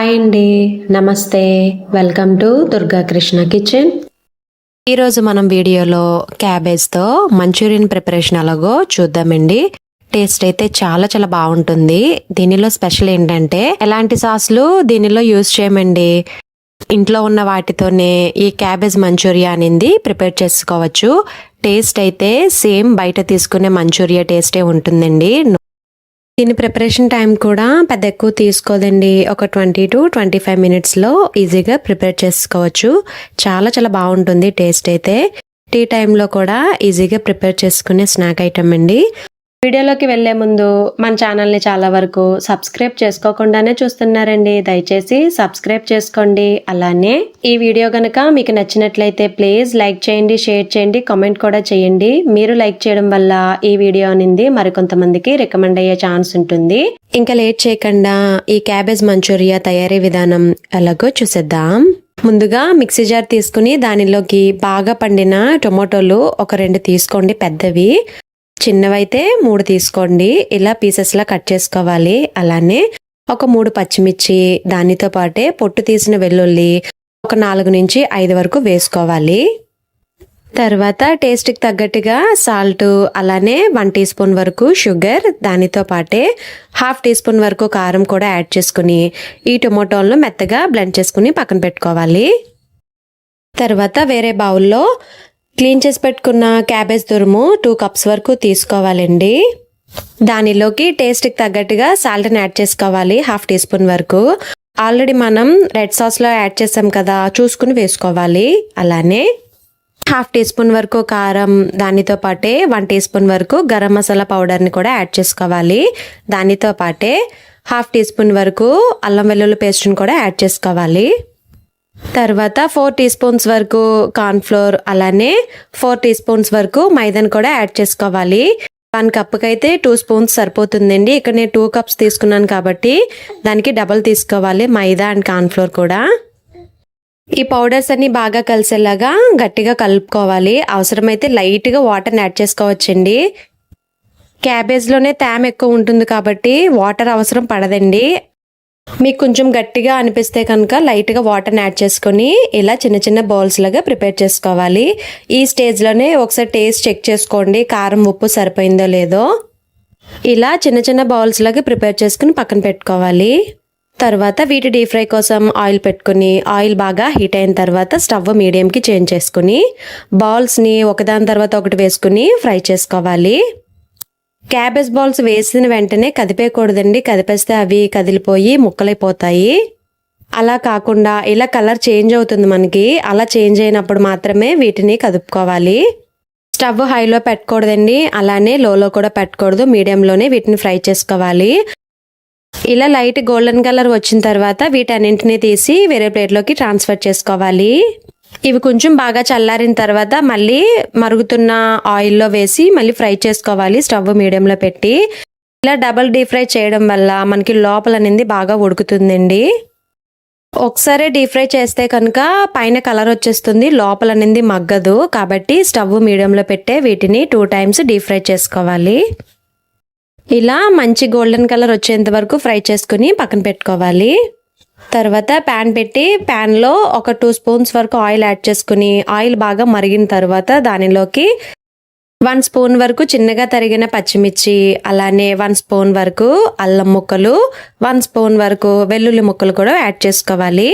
Hi అండి. నమస్తే. Welcome to Durga Krishna kitchen. ఈరోజు మనం వీడియోలో క్యాబేజ్తో మంచూరియన్ ప్రిపరేషన్ ఎలాగో చూద్దామండి. టేస్ట్ అయితే చాలా చాలా బాగుంటుంది. దీనిలో స్పెషల్ ఏంటంటే ఎలాంటి సాస్లు దీనిలో యూజ్ చేయమండి. ఇంట్లో ఉన్న వాటితోనే ఈ క్యాబేజ్ మంచూరియా అనేది ప్రిపేర్ చేసుకోవచ్చు. టేస్ట్ అయితే సేమ్ బయట తీసుకునే మంచూరియా టేస్టే ఉంటుందండి. దీని ప్రిపరేషన్ టైం కూడా పెద్ద ఎక్కువ తీసుకోదండి. ఒక ట్వంటీ టు ట్వంటీ ఫైవ్ మినిట్స్లో ఈజీగా ప్రిపేర్ చేసుకోవచ్చు. చాలా చాలా బాగుంటుంది. టేస్ట్ అయితే. టీ టైంలో కూడా ఈజీగా ప్రిపేర్ చేసుకునే స్నాక్ ఐటమ్ అండి. వీడియోలోకి వెళ్ళే ముందు మన ఛానల్ని చాలా వరకు సబ్స్క్రైబ్ చేసుకోకుండానే చూస్తున్నారండి. దయచేసి సబ్స్క్రైబ్ చేసుకోండి. అలానే ఈ వీడియో కనుక మీకు నచ్చినట్లయితే ప్లీజ్ లైక్ చేయండి షేర్ చేయండి కామెంట్ కూడా చేయండి. మీరు లైక్ చేయడం వల్ల ఈ వీడియో అనేది మరికొంతమందికి రికమెండ్ అయ్యే ఛాన్స్ ఉంటుంది. ఇంకా లేట్ చేయకుండా ఈ క్యాబేజ్ మంచూరియా తయారీ విధానం ఎలాగో చూసేద్దాం. ముందుగా మిక్సీ జార్ తీసుకుని దానిలోకి బాగా పండిన టొమాటోలు ఒక రెండు తీసుకోండి పెద్దవి. చిన్నవైతే మూడు తీసుకోండి. ఇలా పీసెస్లా కట్ చేసుకోవాలి. అలానే ఒక మూడు పచ్చిమిర్చి దానితో పాటే పొట్టు తీసిన వెల్లుల్లి ఒక నాలుగు నుంచి ఐదు వరకు వేసుకోవాలి. తర్వాత టేస్ట్కి తగ్గట్టుగా సాల్ట్ అలానే వన్ టీ స్పూన్ వరకు షుగర్ దానితో పాటే హాఫ్ టీ స్పూన్ వరకు కారం కూడా యాడ్ చేసుకుని ఈ టొమాటోలను మెత్తగా బ్లెండ్ చేసుకుని పక్కన పెట్టుకోవాలి. తర్వాత వేరే బౌల్లో క్లీన్ చేసి పెట్టుకున్న క్యాబేజ్ తురుము టూ కప్స్ వరకు తీసుకోవాలండి. దానిలోకి టేస్ట్కి తగ్గట్టుగా సాల్ట్ని యాడ్ చేసుకోవాలి హాఫ్ టీ స్పూన్ వరకు. ఆల్రెడీ మనం రెడ్ సాస్లో యాడ్ చేసాం కదా చూసుకుని వేసుకోవాలి. అలానే హాఫ్ టీ స్పూన్ వరకు కారం దానితో పాటే వన్ టీ స్పూన్ వరకు గరం మసాలా పౌడర్ని కూడా యాడ్ చేసుకోవాలి. దానితో పాటే హాఫ్ టీ స్పూన్ వరకు అల్లం వెల్లుల్లి పేస్ట్ని కూడా యాడ్ చేసుకోవాలి. తర్వాత ఫోర్ టీ స్పూన్స్ వరకు కార్న్ఫ్లోర్ అలానే ఫోర్ టీ స్పూన్స్ వరకు మైదాని కూడా యాడ్ చేసుకోవాలి. వన్ కప్కి అయితే టూ స్పూన్స్ సరిపోతుందండి. ఇక్కడ నేను టూ కప్స్ తీసుకున్నాను కాబట్టి దానికి డబల్ తీసుకోవాలి మైదా అండ్ కార్న్ఫ్లోర్ కూడా. ఈ పౌడర్స్ అన్ని బాగా కలిసేలాగా గట్టిగా కలుపుకోవాలి. అవసరమైతే లైట్గా వాటర్ని యాడ్ చేసుకోవచ్చండి. క్యాబేజ్లోనే తేమ ఎక్కువ ఉంటుంది కాబట్టి వాటర్ అవసరం పడదండి. మీకు కొంచెం గట్టిగా అనిపిస్తే కనుక లైట్గా వాటర్ని యాడ్ చేసుకొని ఇలా చిన్న చిన్న బౌల్స్ లాగా ప్రిపేర్ చేసుకోవాలి. ఈ స్టేజ్లోనే ఒకసారి టేస్ట్ చెక్ చేసుకోండి. కారం ఉప్పు సరిపోయిందో లేదో. ఇలా చిన్న చిన్న బౌల్స్ లాగా ప్రిపేర్ చేసుకుని పక్కన పెట్టుకోవాలి. తర్వాత వీటి డీప్ ఫ్రై కోసం ఆయిల్ పెట్టుకుని ఆయిల్ బాగా హీట్ అయిన తర్వాత స్టవ్ మీడియంకి చేంజ్ చేసుకుని బౌల్స్ని ఒకదాని తర్వాత ఒకటి వేసుకుని ఫ్రై చేసుకోవాలి. క్యాబేజ్ బాల్స్ వేసిన వెంటనే కదిపేయకూడదండి. కదిపేస్తే అవి కదిలిపోయి ముక్కలైపోతాయి. అలా కాకుండా ఇలా కలర్ చేంజ్ అవుతుంది మనకి. అలా చేంజ్ అయినప్పుడు మాత్రమే వీటిని కదుపుకోవాలి. స్టవ్ హైలో పెట్టకూడదండి. అలానే లోలో కూడా పెట్టకూడదు. మీడియంలోనే వీటిని ఫ్రై చేసుకోవాలి. ఇలా లైట్ గోల్డెన్ కలర్ వచ్చిన తర్వాత వీటన్నింటినీ తీసి వేరే ప్లేట్లోకి ట్రాన్స్ఫర్ చేసుకోవాలి. ఇవి కొంచెం బాగా చల్లారిన తర్వాత మళ్ళీ మరుగుతున్న ఆయిల్లో వేసి మళ్ళీ ఫ్రై చేసుకోవాలి స్టవ్ మీడియంలో పెట్టి. ఇలా డబల్ డీప్ ఫ్రై చేయడం వల్ల మనకి లోపల అనేది బాగా ఉడుకుతుందండి. ఒకసారి డీప్ ఫ్రై చేస్తే కనుక పైన కలర్ వచ్చేస్తుంది లోపల అనేది మగ్గదు. కాబట్టి స్టవ్ మీడియంలో పెట్టే వీటిని టూ టైమ్స్ డీప్ ఫ్రై చేసుకోవాలి. ఇలా మంచి గోల్డెన్ కలర్ వచ్చేంత వరకు ఫ్రై చేసుకుని పక్కన పెట్టుకోవాలి. తర్వాత ప్యాన్ పెట్టి ప్యాన్లో ఒక టూ స్పూన్స్ వరకు ఆయిల్ యాడ్ చేసుకుని ఆయిల్ బాగా మరిగిన తర్వాత దానిలోకి వన్ స్పూన్ వరకు చిన్నగా తరిగిన పచ్చిమిర్చి అలానే వన్ స్పూన్ వరకు అల్లం ముక్కలు వన్ స్పూన్ వరకు వెల్లుల్లి ముక్కలు కూడా యాడ్ చేసుకోవాలి.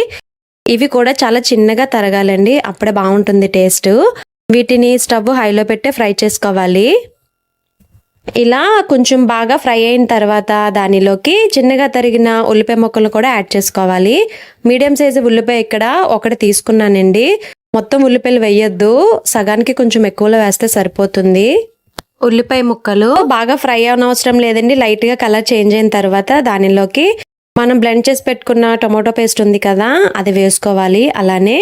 ఇవి కూడా చాలా చిన్నగా తరగాలండి అప్పుడే బాగుంటుంది టేస్ట్ వీటిని స్టవ్ హైలో పెట్టి ఫ్రై చేసుకోవాలి. ఇలా కొంచెం బాగా ఫ్రై అయిన తర్వాత దానిలోకి చిన్నగా తరిగిన ఉల్లిపాయ ముక్కలు కూడా యాడ్ చేసుకోవాలి. మీడియం సైజు ఉల్లిపాయ ఇక్కడ ఒకటి తీసుకున్నానండి. మొత్తం ఉల్లిపాయలు వేయొద్దు. సగానికి కొంచెం ఎక్కువలో వేస్తే సరిపోతుంది. ఉల్లిపాయ ముక్కలు బాగా ఫ్రై అవనవసరం లేదండి. లైట్గా కలర్ చేంజ్ అయిన తర్వాత దానిలోకి మనం బ్లెండ్ చేసి పెట్టుకున్న టొమాటో పేస్ట్ ఉంది కదా అది వేసుకోవాలి. అలానే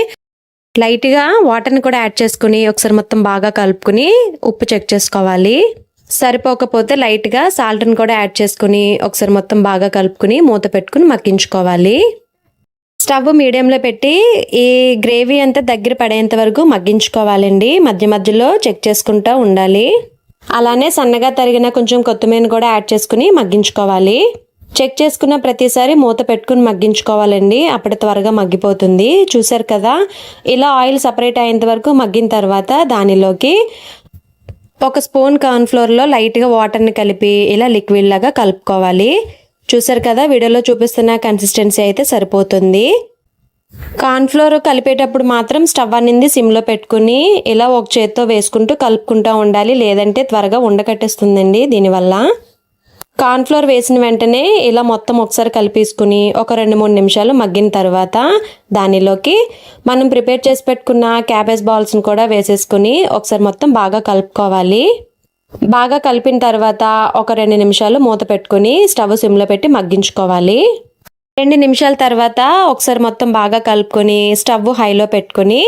లైట్గా వాటర్ని కూడా యాడ్ చేసుకుని ఒకసారి మొత్తం బాగా కలుపుకుని ఉప్పు చెక్ చేసుకోవాలి. సరిపోకపోతే లైట్గా సాల్ట్ని కూడా యాడ్ చేసుకుని ఒకసారి మొత్తం బాగా కలుపుకుని మూత పెట్టుకుని మగ్గించుకోవాలి. స్టవ్ మీడియంలో పెట్టి ఈ గ్రేవీ అంతా దగ్గర పడేంత వరకు మగ్గించుకోవాలండి. మధ్య మధ్యలో చెక్ చేసుకుంటూ ఉండాలి. అలానే సన్నగా తరిగిన కొంచెం కొత్తిమీర కూడా యాడ్ చేసుకుని మగ్గించుకోవాలి. చెక్ చేసుకున్న ప్రతిసారి మూత పెట్టుకుని మగ్గించుకోవాలండి. అప్పుడు త్వరగా మగ్గిపోతుంది. చూసారు కదా? ఇలా ఆయిల్ సపరేట్ అయ్యేంత వరకు మగ్గిన తర్వాత దానిలోకి ఒక స్పూన్ కార్న్ఫ్లోర్లో లైట్గా వాటర్ని కలిపి ఇలా లిక్విడ్ లాగా కలుపుకోవాలి. చూసారు కదా వీడియోలో చూపిస్తున్న కన్సిస్టెన్సీ అయితే సరిపోతుంది. కార్న్ఫ్లోర్ కలిపేటప్పుడు మాత్రం స్టవ్ అనేది సిమ్లో పెట్టుకుని ఇలా ఒక చేత్తో వేసుకుంటూ కలుపుకుంటూ ఉండాలి. లేదంటే త్వరగా ఉండకట్టేస్తుందండి దీనివల్ల. కార్న్ఫ్లోర్ వేసిన వెంటనే ఇలా మొత్తం ఒకసారి కలిపేసుకుని ఒక రెండు మూడు నిమిషాలు మగ్గిన తర్వాత దానిలోకి మనం ప్రిపేర్ చేసి పెట్టుకున్న క్యాబేజ్ బాల్స్ని కూడా వేసేసుకుని ఒకసారి మొత్తం బాగా కలుపుకోవాలి. బాగా కలిపిన తర్వాత ఒక రెండు నిమిషాలు మూత పెట్టుకుని స్టవ్ సిమ్లో పెట్టి మగ్గించుకోవాలి. రెండు నిమిషాల తర్వాత ఒకసారి మొత్తం బాగా కలుపుకొని స్టవ్ హైలో పెట్టుకొని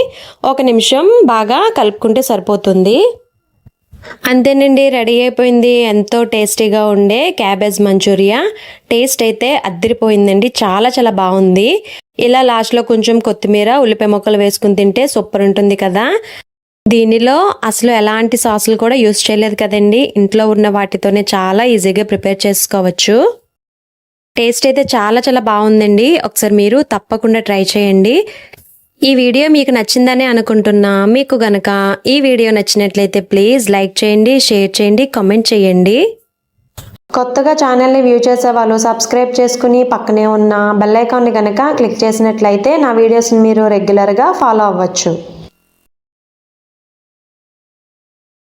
ఒక నిమిషం బాగా కలుపుకుంటే సరిపోతుంది. అంతేనండి రెడీ అయిపోయింది. ఎంతో టేస్టీగా ఉండే క్యాబేజ్ మంచూరియా. టేస్ట్ అయితే అద్దరిపోయిందండి. చాలా చాలా బాగుంది. ఇలా లాస్ట్లో కొంచెం కొత్తిమీర ఉల్లిపాయ ముక్కలు వేసుకుని తింటే సూపర్ ఉంటుంది కదా. దీనిలో అసలు ఎలాంటి సాసులు కూడా యూస్ చేయలేదు కదండి. ఇంట్లో ఉన్న వాటితోనే చాలా ఈజీగా ప్రిపేర్ చేసుకోవచ్చు. టేస్ట్ అయితే చాలా చాలా బాగుందండి. ఒకసారి మీరు తప్పకుండా ట్రై చేయండి. ఈ వీడియో మీకు నచ్చిందని అనుకుంటున్నా. మీకు గనక ఈ వీడియో నచ్చినట్లయితే ప్లీజ్ లైక్ చేయండి షేర్ చేయండి కామెంట్ చేయండి. కొత్తగా ఛానల్ని వ్యూ చేసే వాళ్ళు సబ్స్క్రైబ్ చేసుకుని పక్కనే ఉన్న బెల్ ఐకాన్ని కనుక క్లిక్ చేసినట్లయితే నా వీడియోస్ని మీరు రెగ్యులర్గా ఫాలో అవ్వచ్చు.